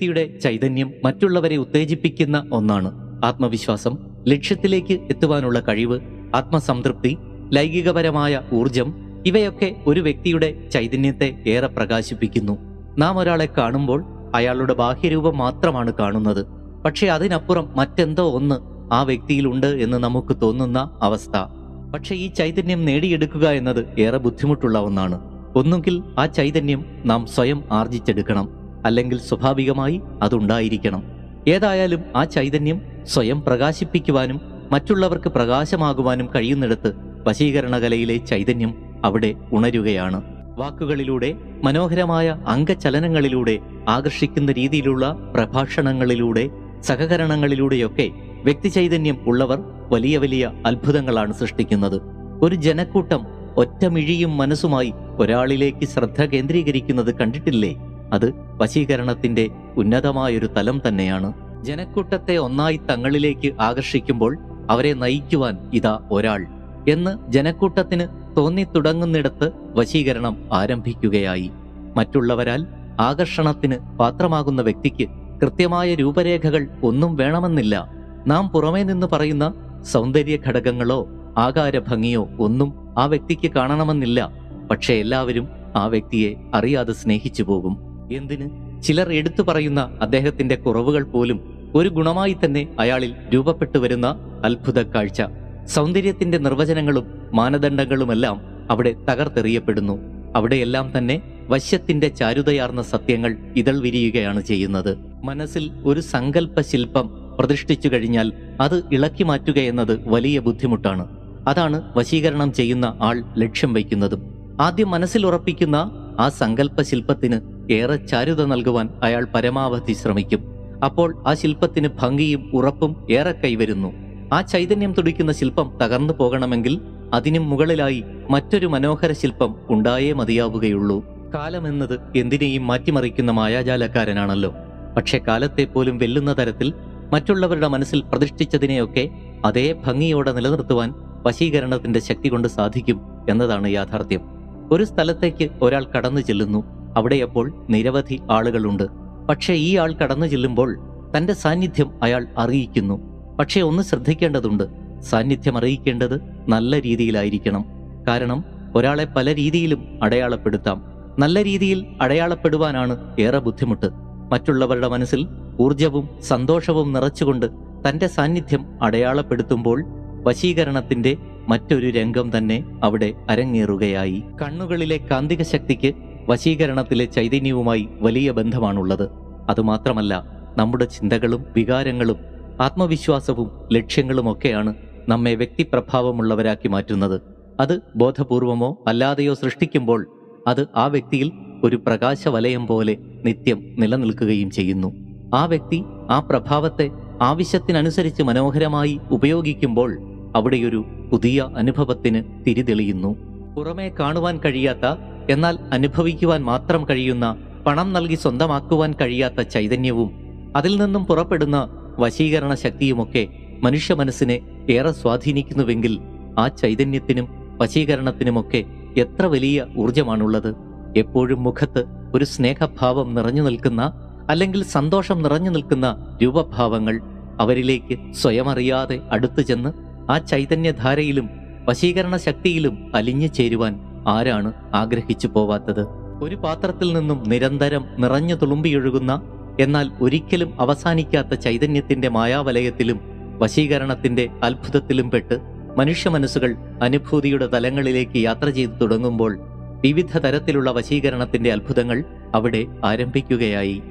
വ്യക്തിയുടെ ചൈതന്യം മറ്റുള്ളവരെ ഉത്തേജിപ്പിക്കുന്ന ഒന്നാണ് ആത്മവിശ്വാസം. ലക്ഷ്യത്തിലേക്ക് എത്തുവാനുള്ള കഴിവ് ആത്മസംതൃപ്തി ലൈംഗികപരമായ ഊർജം ഇവയൊക്കെ ഒരു വ്യക്തിയുടെ ചൈതന്യത്തെ ഏറെ പ്രകാശിപ്പിക്കുന്നു. നാം ഒരാളെ കാണുമ്പോൾ അയാളുടെ ബാഹ്യരൂപം മാത്രമാണ് കാണുന്നത്. പക്ഷെ അതിനപ്പുറം മറ്റെന്തോ ഒന്ന് ആ വ്യക്തിയിലുണ്ട് എന്ന് നമുക്ക് തോന്നുന്ന അവസ്ഥ. പക്ഷെ ഈ ചൈതന്യം നേടിയെടുക്കുക എന്നത് ഏറെ ബുദ്ധിമുട്ടുള്ള ഒന്നാണ്. ഒന്നുകിൽ ആ ചൈതന്യം നാം സ്വയം ആർജിച്ചെടുക്കണം. അല്ലെങ്കിൽ സ്വാഭാവികമായി അതുണ്ടായിരിക്കണം. ഏതായാലും ആ ചൈതന്യം സ്വയം പ്രകാശിപ്പിക്കുവാനും മറ്റുള്ളവർക്ക് പ്രകാശമാകുവാനും കഴിയുന്നിടത്ത് വശീകരണ കലയിലെ ചൈതന്യം അവിടെ ഉണരുകയാണ്. വാക്കുകളിലൂടെ മനോഹരമായ അംഗചലനങ്ങളിലൂടെ ആകർഷിക്കുന്ന രീതിയിലുള്ള പ്രഭാഷണങ്ങളിലൂടെ സഹകരണങ്ങളിലൂടെയൊക്കെ വ്യക്തിചൈതന്യം ഉള്ളവർ വലിയ വലിയ അത്ഭുതങ്ങളാണ് സൃഷ്ടിക്കുന്നത്. ഒരു ജനക്കൂട്ടം ഒറ്റമിഴിയും മനസ്സുമായി ഒരാളിലേക്ക് ശ്രദ്ധ കേന്ദ്രീകരിക്കുന്നത് കണ്ടിട്ടില്ലേ? അത് വശീകരണത്തിന്റെ ഉന്നതമായൊരു തലം തന്നെയാണ്. ജനക്കൂട്ടത്തെ ഒന്നായി തങ്ങളിലേക്ക് ആകർഷിക്കുമ്പോൾ അവരെ നയിക്കുവാൻ ഇതാ ഒരാൾ എന്ന് ജനക്കൂട്ടത്തിന് തോന്നിത്തുടങ്ങുന്നിടത്ത് വശീകരണം ആരംഭിക്കുകയായി. മറ്റുള്ളവരാൽ ആകർഷണത്തിന് പാത്രമാകുന്ന വ്യക്തിക്ക് കൃത്യമായ രൂപരേഖകൾ ഒന്നും വേണമെന്നില്ല. നാം പുറമേ നിന്ന് പറയുന്ന സൗന്ദര്യ ഘടകങ്ങളോ ആകാര ഭംഗിയോ ഒന്നും ആ വ്യക്തിക്ക് കാണണമെന്നില്ല. പക്ഷെ എല്ലാവരും ആ വ്യക്തിയെ അറിയാതെ സ്നേഹിച്ചു പോകും എന്തിന്? ചിലർ എടുത്തു പറയുന്ന അദ്ദേഹത്തിന്റെ കുറവുകൾ പോലും ഒരു ഗുണമായി തന്നെ അയാളിൽ രൂപപ്പെട്ടു വരുന്ന അത്ഭുത കാഴ്ച. സൗന്ദര്യത്തിന്റെ നിർവചനങ്ങളും മാനദണ്ഡങ്ങളുമെല്ലാം അവിടെ തകർത്തെറിയപ്പെടുന്നു. അവിടെയെല്ലാം തന്നെ വശ്യത്തിന്റെ ചാരുതയാർന്ന സത്യങ്ങൾ ഇതൾ വിരിയുകയാണ് ചെയ്യുന്നത്. മനസ്സിൽ ഒരു സങ്കല്പ ശില്പം പ്രതിഷ്ഠിച്ചു കഴിഞ്ഞാൽ അത് ഇളക്കി മാറ്റുക എന്നത് വലിയ ബുദ്ധിമുട്ടാണ്. അതാണ് വശീകരണം ചെയ്യുന്ന ആൾ ലക്ഷ്യം വയ്ക്കുന്നതും. ആദ്യം മനസ്സിൽ ഉറപ്പിക്കുന്ന ആ സങ്കല്പ ശില്പത്തിന് ഏറെ ചാരുത നൽകുവാൻ അയാൾ പരമാവധി ശ്രമിക്കും. അപ്പോൾ ആ ശില്പത്തിന് ഭംഗിയും ഉറപ്പും ഏറെ കൈവരുന്നു. ആ ചൈതന്യം തുടിക്കുന്ന ശില്പം തകർന്നു പോകണമെങ്കിൽ അതിനും മുകളിലായി മറ്റൊരു മനോഹര ശില്പം ഉണ്ടായേ മതിയാവുകയുള്ളൂ. കാലമെന്നത് എന്തിനേയും മാറ്റിമറിക്കുന്ന മായാജാലക്കാരനാണല്ലോ. പക്ഷെ കാലത്തെ പോലും വെല്ലുന്ന തരത്തിൽ മറ്റുള്ളവരുടെ മനസ്സിൽ പ്രതിഷ്ഠിച്ചതിനെയൊക്കെ അതേ ഭംഗിയോടെ നിലനിർത്തുവാൻ വശീകരണത്തിന്റെ ശക്തി കൊണ്ട് സാധിക്കും എന്നതാണ് യാഥാർത്ഥ്യം. ഒരു സ്ഥലത്തേക്ക് ഒരാൾ കടന്നു ചെല്ലുന്നു. അവിടെയപ്പോൾ നിരവധി ആളുകളുണ്ട്. പക്ഷേ ഈ ആൾ കടന്നു ചെല്ലുമ്പോൾ തന്റെ സാന്നിധ്യം അയാൾ അറിയിക്കുന്നു. പക്ഷേ ഒന്ന് ശ്രദ്ധിക്കേണ്ടതുണ്ട്. സാന്നിധ്യം അറിയിക്കേണ്ടത് നല്ല രീതിയിലായിരിക്കണം. കാരണം ഒരാളെ പല രീതിയിലും അടയാളപ്പെടുത്താം. നല്ല രീതിയിൽ അടയാളപ്പെടുവാനാണ് ഏറെ ബുദ്ധിമുട്ട്. മറ്റുള്ളവരുടെ മനസ്സിൽ ഊർജവും സന്തോഷവും നിറച്ചുകൊണ്ട് തന്റെ സാന്നിധ്യം അടയാളപ്പെടുത്തുമ്പോൾ വശീകരണത്തിന്റെ മറ്റൊരു രംഗം തന്നെ അവിടെ അരങ്ങേറുകയായി. കണ്ണുകളിലെ കാന്തിക ശക്തിക്ക് വശീകരണത്തിലെ ചൈതന്യവുമായി വലിയ ബന്ധമാണുള്ളത്. അതുമാത്രമല്ല നമ്മുടെ ചിന്തകളും വികാരങ്ങളും ആത്മവിശ്വാസവും ലക്ഷ്യങ്ങളുമൊക്കെയാണ് നമ്മെ വ്യക്തിപ്രഭാവമുള്ളവരാക്കി മാറ്റുന്നത്. അത് ബോധപൂർവമോ അല്ലാതെയോ സൃഷ്ടിക്കുമ്പോൾ അത് ആ വ്യക്തിയിൽ ഒരു പ്രകാശവലയം പോലെ നിത്യം നിലനിൽക്കുകയും ചെയ്യുന്നു. ആ വ്യക്തി ആ പ്രഭാവത്തെ ആവശ്യത്തിനനുസരിച്ച് മനോഹരമായി ഉപയോഗിക്കുമ്പോൾ അവിടെയൊരു പുതിയ അനുഭവത്തിന് തിരിതെളിയുന്നു. പുറമേ കാണുവാൻ കഴിയാത്ത എന്നാൽ അനുഭവിക്കുവാൻ മാത്രം കഴിയുന്ന പണം നൽകി സ്വന്തമാക്കുവാൻ കഴിയാത്ത ചൈതന്യവും അതിൽ നിന്നും പുറപ്പെടുന്ന വശീകരണ ശക്തിയുമൊക്കെ മനുഷ്യ മനസ്സിനെ ഏറെ സ്വാധീനിക്കുന്നുവെങ്കിൽ ആ ചൈതന്യത്തിനും വശീകരണത്തിനുമൊക്കെ എത്ര വലിയ ഊർജമാണുള്ളത് എപ്പോഴും മുഖത്ത് ഒരു സ്നേഹഭാവം നിറഞ്ഞു നിൽക്കുന്ന അല്ലെങ്കിൽ സന്തോഷം നിറഞ്ഞു നിൽക്കുന്ന രൂപഭാവങ്ങൾ അവരിലേക്ക് സ്വയമറിയാതെ അടുത്തു ചെന്ന് ആ ചൈതന്യധാരയിലും വശീകരണ ശക്തിയിലും അലിഞ്ഞു ചേരുവാൻ ആരാണ് ആഗ്രഹിച്ചു പോവാത്തത്? ഒരു പാത്രത്തിൽ നിന്നും നിരന്തരം നിറഞ്ഞു തുളുമ്പിയൊഴുകുന്ന എന്നാൽ ഒരിക്കലും അവസാനിക്കാത്ത ചൈതന്യത്തിന്റെ മായാവലയത്തിലും വശീകരണത്തിന്റെ അത്ഭുതത്തിലും പെട്ട് മനുഷ്യ മനസ്സുകൾ അനുഭൂതിയുടെ തലങ്ങളിലേക്ക് യാത്ര ചെയ്തു തുടങ്ങുമ്പോൾ വിവിധ തരത്തിലുള്ള വശീകരണത്തിന്റെ അത്ഭുതങ്ങൾ അവിടെ ആരംഭിക്കുകയായി.